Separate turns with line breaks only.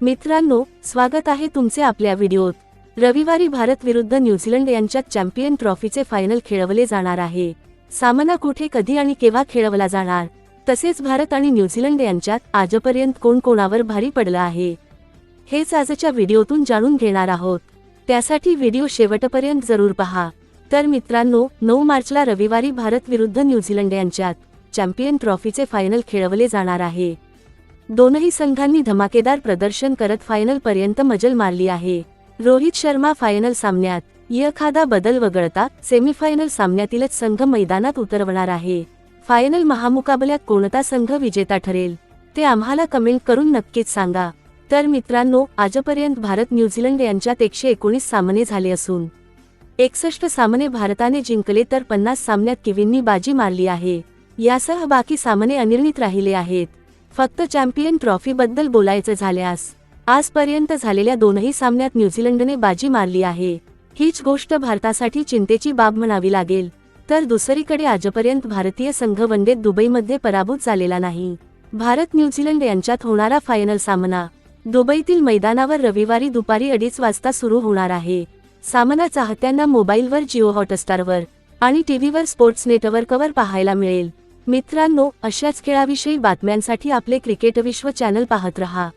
मित्रांनो स्वागत आहे तुमचे आपल्या व्हिडिओत. रविवारी भारत विरुद्ध न्यूझीलंड यांच्यात चॅम्पियन ट्रॉफीचे फायनल खेळवले जाणार आहे. सामना कुठे कधी आणि केव्हा खेळवला जाणार? तसेच भारत आणि न्यूझीलंड यांच्यात आजपर्यंत कोण कोणावर भारी पडलं आहे? हेच आजच्या व्हिडिओतून जाणून घेणार आहोत. त्यासाठी व्हिडिओ शेवटपर्यंत जरूर पहा. तर मित्रांनो नऊ मार्चला रविवारी भारत विरुद्ध न्यूझीलंड यांच्यात चॅम्पियन ट्रॉफीचे फायनल खेळवले जाणार आहे. दोनही संघांनी धमाकेदार प्रदर्शन करत फायनल पर्यंत मजल मारली आहे. रोहित शर्मा फायनल सामन्यात एखादा बदल वगळता सेमीफायनल सामन्यातीलच संघ मैदानात उतरवणार आहे. फायनल महामुकाबल्यात कोणता संघ विजेता ठरेल ते आम्हाला कमेंट करून नक्कीच सांगा. तर मित्रांनो आजपर्यंत भारत न्यूझीलंड यांच्यात एकशे एकोणीस सामने झाले असून एकसष्ट सामने भारताने जिंकले तर पन्नास सामन्यात किवींनी बाजी मारली आहे. यासह बाकी सामने अनिर्णित राहिले आहेत. फक्त चॅम्पियन ट्रॉफीबद्दल बोलायचं झाल्यास आजपर्यंत झालेल्या दोनही सामन्यात न्यूझीलंडने बाजी मारली आहे. हीच गोष्ट भारतासाठी चिंतेची बाब म्हणावी लागेल. तर दुसरीकडे आजपर्यंत भारतीय संघ वनडेत दुबईमध्ये पराभूत झालेला नाही. भारत न्यूझीलंड यांच्यात होणारा फायनल सामना दुबईतील मैदानावर रविवारी दुपारी अडीच वाजता सुरू होणार आहे. सामना चाहत्यांना मोबाईलवर जिओ हॉटस्टारवर आणि टीव्हीवर स्पोर्ट्स नेटवर्कवर पाहायला मिळेल. मित्रांनो अशाच खेळाविषयी बातम्यांसाठी आपले क्रिकेट विश्व चॅनल पाहत रहा.